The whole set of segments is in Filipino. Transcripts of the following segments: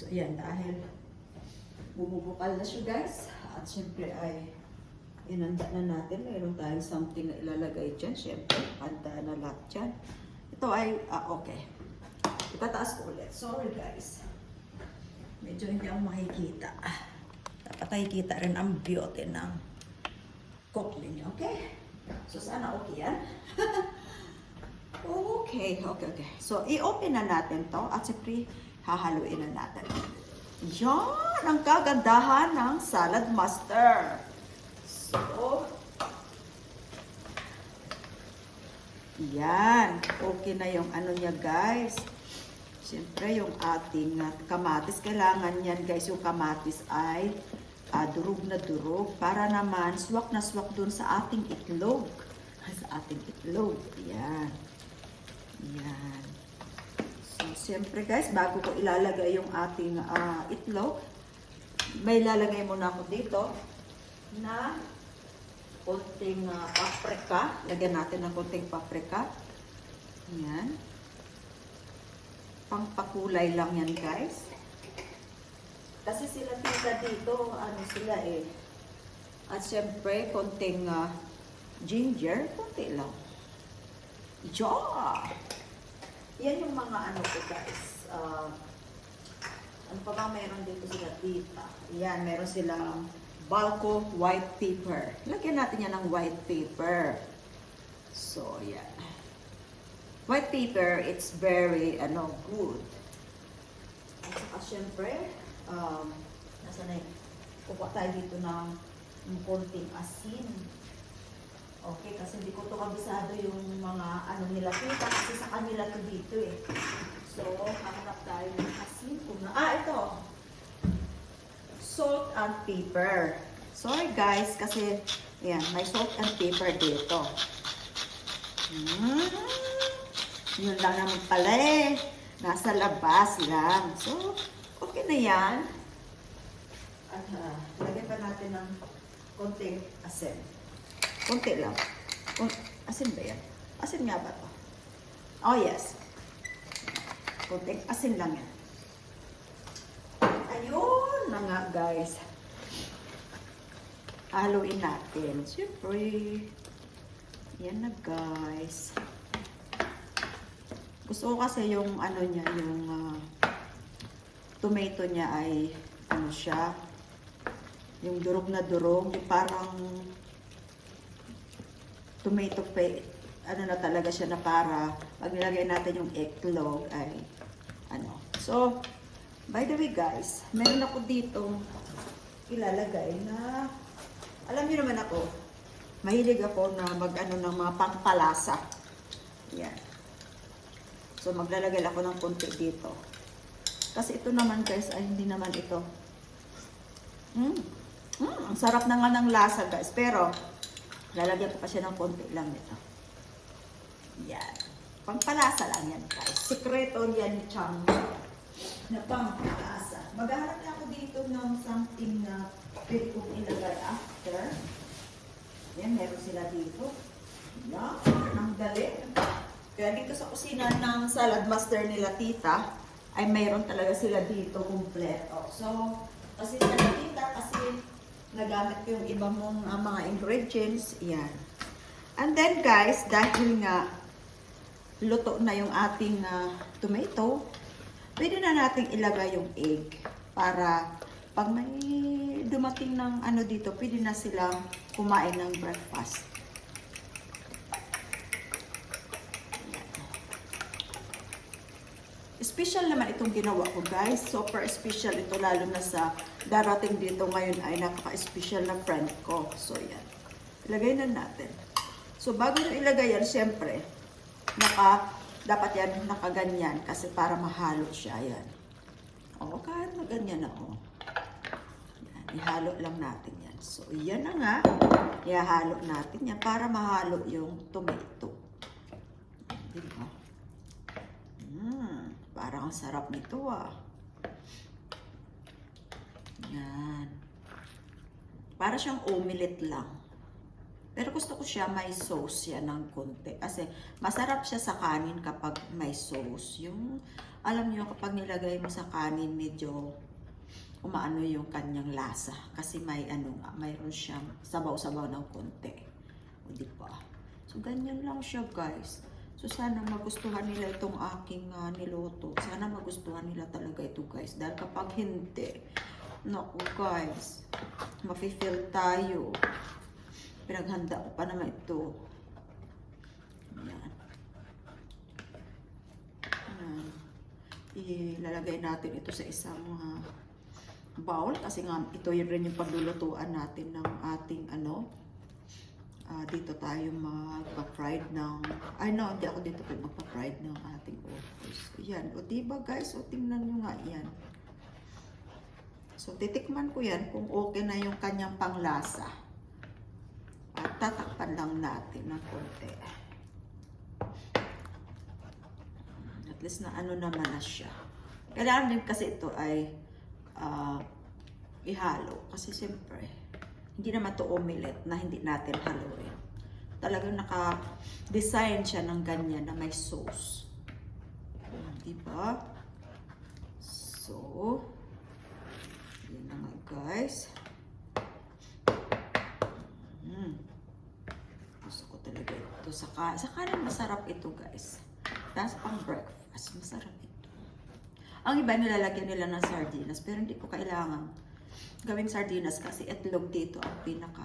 So, yan, dahil bumubukal na siya, guys. At syempre ay inanda na natin. Mayroon tayong something na ilalagay dyan. Syempre, handa na lahat dyan. Ito ay, ah, okay. Itataas ko ulit. Sorry, guys. Medyo hindi ako makikita. Dapat nakikita rin ang beauty ng cook ninyo, okay? So, sana okay yan. okay, okay, okay. So, i-open na natin to at siyempre, hahaluin na natin. Yan ang kagandahan ng salad master. So, yan. Okay na yung ano niya, guys. Siyempre, yung ating uh, kamatis, kailangan yan, guys, yung kamatis ay ah, durog na durog para naman swak na swak dun sa ating itlog. Sa ating itlog. Yan. Yan. Siyempre guys, bago ko ilalagay yung ating ah, itlog, may lalagay muna ako dito na konting ah, paprika. Lagyan natin ng konting paprika. Yan. Pangpakulay lang yan guys. Kasi sila tita dito, ano sila eh. At syempre, konting ah, ginger, konti lang. Yeah! Yan yung mga ano ko guys. Ah, ano pa ba meron dito sila tita? Yan, meron silang Balco white paper. Lagyan natin yan ng white paper. So, yan. White paper, it's very, ano, good. At saka syempre, um, nasa na yun? Kukuha tayo dito ng konting asin. Okay, kasi hindi ko to kabisado yung mga ano nila tita kasi sa kanila to dito eh. So, hahanap tayo ng asin. Kung na, ah, ito. Salt and pepper. Sorry guys, kasi, yan, may salt and pepper dito. Mm, yun lang naman pala eh. Nasa labas lang. So, okay na yan. At uh, lagyan pa natin ng konting asin. Konti lang. Asin ba yan? Asin nga ba to? Oh, yes. Konting asin lang yan. Ayun na nga, guys. Haluin natin. Siyempre. Yan na, guys. Gusto ko kasi yung ano niya, yung ah, tomato niya ay ano siya, yung durog na durog, yung parang tomato paste, ano na talaga siya na para pag nilagay natin yung eggnog ay ano. So, by the way guys, meron ako dito ilalagay na alam niyo naman ako, mahilig ako na mag ano ng mga pangpalasa. Yan. So, maglalagay ako ng konti dito. Kasi ito naman guys, ay hindi naman ito. Mm. Mm, ang sarap na nga ng lasa guys. Pero, lalagyan ko pa siya ng konti lang nito. Yan. Pampalasa lang yan guys. Sekreto yan ni Chang. Na pampalasa. Maghahanap na ako dito ng something na pwede kong ilagay after. Yan, meron sila dito. Yan, ang galing. Kaya dito sa kusina ng salad master nila tita, ay mayroon talaga sila dito kumpleto. So, kasi nila tita, kasi nagamit ko yung ibang mong ah, mga ingredients, yan. And then guys, dahil nga luto na yung ating ah, tomato, pwede na nating ilagay yung egg para pag may dumating ng ano dito, pwede na silang kumain ng breakfast. Special naman itong ginawa ko guys. Super special ito lalo na sa darating dito ngayon ay napaka-special na friend ko. So yan. Ilagay na natin. So bago nyo ilagay yan, syempre, naka, dapat yan nakaganyan kasi para mahalo siya. Yan. O, kahit na ganyan ako. Yan, ihalo lang natin yan. So, yan na nga. Ihalo natin yan para mahalo yung tomato. Diba? Ang sarap nito ah. Yan. Para siyang omelette lang. Pero gusto ko siya may sauce yan ng konti. Kasi masarap siya sa kanin kapag may sauce. Yung, alam niyo kapag nilagay mo sa kanin, medyo umaano yung kanyang lasa. Kasi may ano nga, mayroon siyang sabaw-sabaw ng konti. O di ba? So, ganyan lang siya guys. So, sana magustuhan nila itong aking ah, niluto. Sana magustuhan nila talaga ito guys. Dahil kapag hindi, naku guys, mafe-feel tayo. Pinaghanda ko pa naman ito. Ayan. Ayan. Ilalagay natin ito sa isang ah, bowl kasi nga ito yun rin yung paglulutuan natin ng ating ano ah, dito tayo magpa-fried ng ay no, hindi ako dito po magpa-fried ng ating offers. Yan. O diba guys? O tingnan nyo nga yan. So titikman ko yan kung okay na yung kanyang panglasa. At tatakpan lang natin ng konti. At least na ano naman na siya. Kailangan din kasi ito ay ah, ihalo. Kasi siyempre, hindi naman to omelette na hindi natin haluin. Talagang naka-design siya ng ganyan na may sauce. Diba? So, yan na nga guys. Mm. Gusto ko talaga ito. Sa, ka sa kanin masarap ito guys. Tapos pang breakfast, masarap ito. Ang iba nilalagyan nila ng sardinas, pero hindi ko kailangan gawing sardinas kasi itlog dito ang pinaka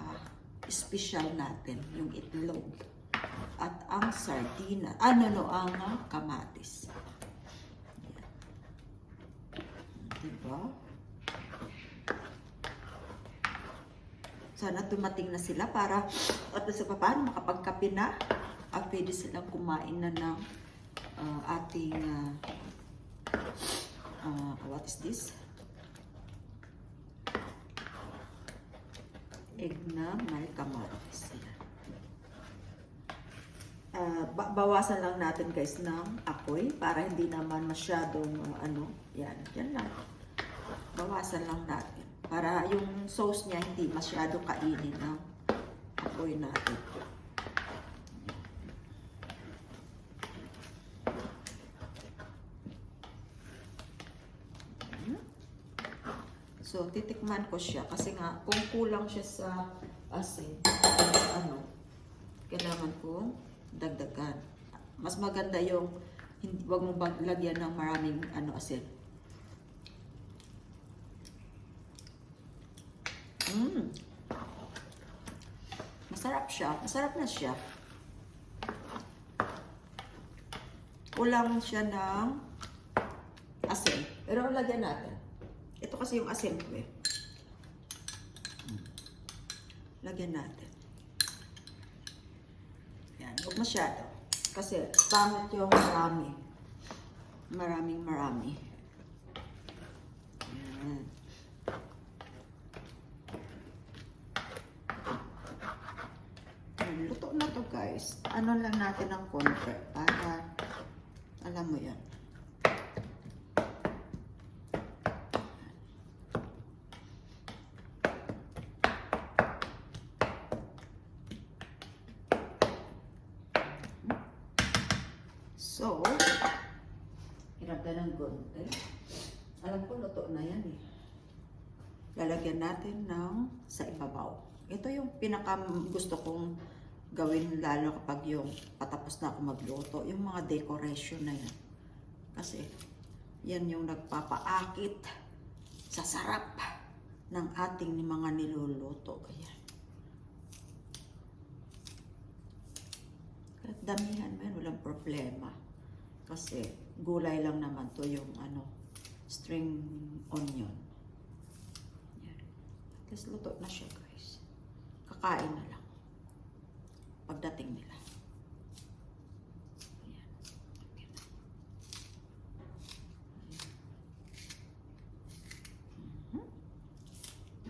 special natin, yung itlog. At ang sardina, ano no, ang ah, kamatis. Diba? Sana tumating na sila para at sa paano makapagkape na at pwede silang kumain na ng ah, ating ah, ah, what is this? Egg na may kamatis. Yan. Ah, ba- bawasan lang natin guys ng apoy para hindi naman masyadong ah, ano, yan, yan lang. Bawasan lang natin para yung sauce niya hindi masyado kainin ng apoy natin. So, titikman ko siya kasi nga, kung kulang siya sa asin, ano, kailangan kong dagdagan. Mas maganda yung, hindi, wag mo bang lagyan ng maraming ano, asin. Mm. Masarap siya. Masarap na siya. Kulang siya ng asin. Pero lagyan natin. Ito kasi yung ko eh. Lagyan natin. Yan, huwag masyado. Kasi pangit yung marami. Maraming marami. Yan. Yan, Luto na to guys. Ano lang natin ng konti para alam mo yan. So, hirap na ng konti. Alam ko, luto na yan eh. Lalagyan natin ng sa ibabaw. Ito yung pinaka gusto kong gawin lalo kapag yung patapos na ako magluto. Yung mga decoration na yan. Kasi, yan yung nagpapaakit sa sarap ng ating mga niluluto. Ayan. Kahit damihan mo yan, walang problema. Kasi gulay lang naman to yung ano, string onion. Yan. Least luto na siya guys. Kakain na lang. Pagdating nila. Ayan. Okay na. Ayan.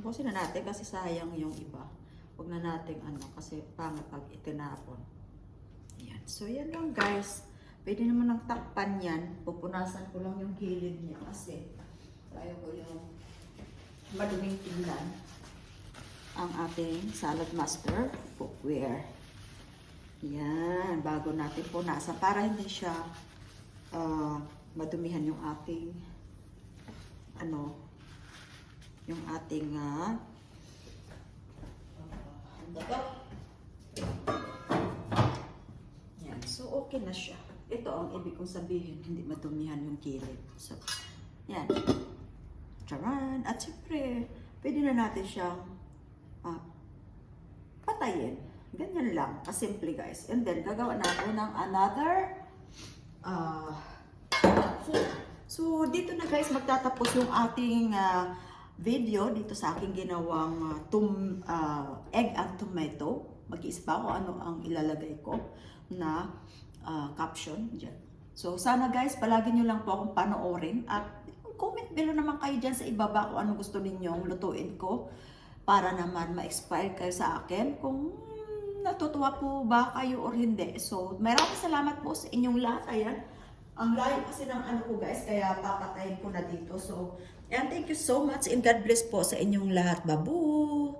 Mhm. Natin kasi sayang yung iba. Huwag na natin ano kasi pangit pag itinapon. Yan. So, yan lang guys. Pwede naman ng takpan yan. Pupunasan ko lang yung gilid niya kasi tayo ko yung maduming tingnan. ang ating salad master cookware. Yan, bago natin punasan para hindi siya ah, madumihan yung ating ano yung ating to? Yan, so okay na siya. Ito ang ibig kong sabihin, hindi madumihan yung kilid. So, yan. Charan! At siyempre, pwede na natin siyang ah, patayin. Ganyan lang. Kasimple guys. And then, gagawa na ako ng another ah, food. So, dito na guys, magtatapos yung ating ah, video dito sa aking ginawang ah, tum, ah, egg and tomato. Mag-iisip ako ano ang ilalagay ko na ah, caption dyan. So, sana guys, palagi nyo lang po akong panoorin at comment below naman kayo dyan sa ibaba kung ano gusto ninyong lutuin ko para naman ma-expire kayo sa akin kung natutuwa po ba kayo or hindi. So, maraming salamat po sa inyong lahat. Ayan. Ang layo kasi ng ano ko guys, kaya papatayin ko na dito. So, and thank you so much and God bless po sa inyong lahat. Babu!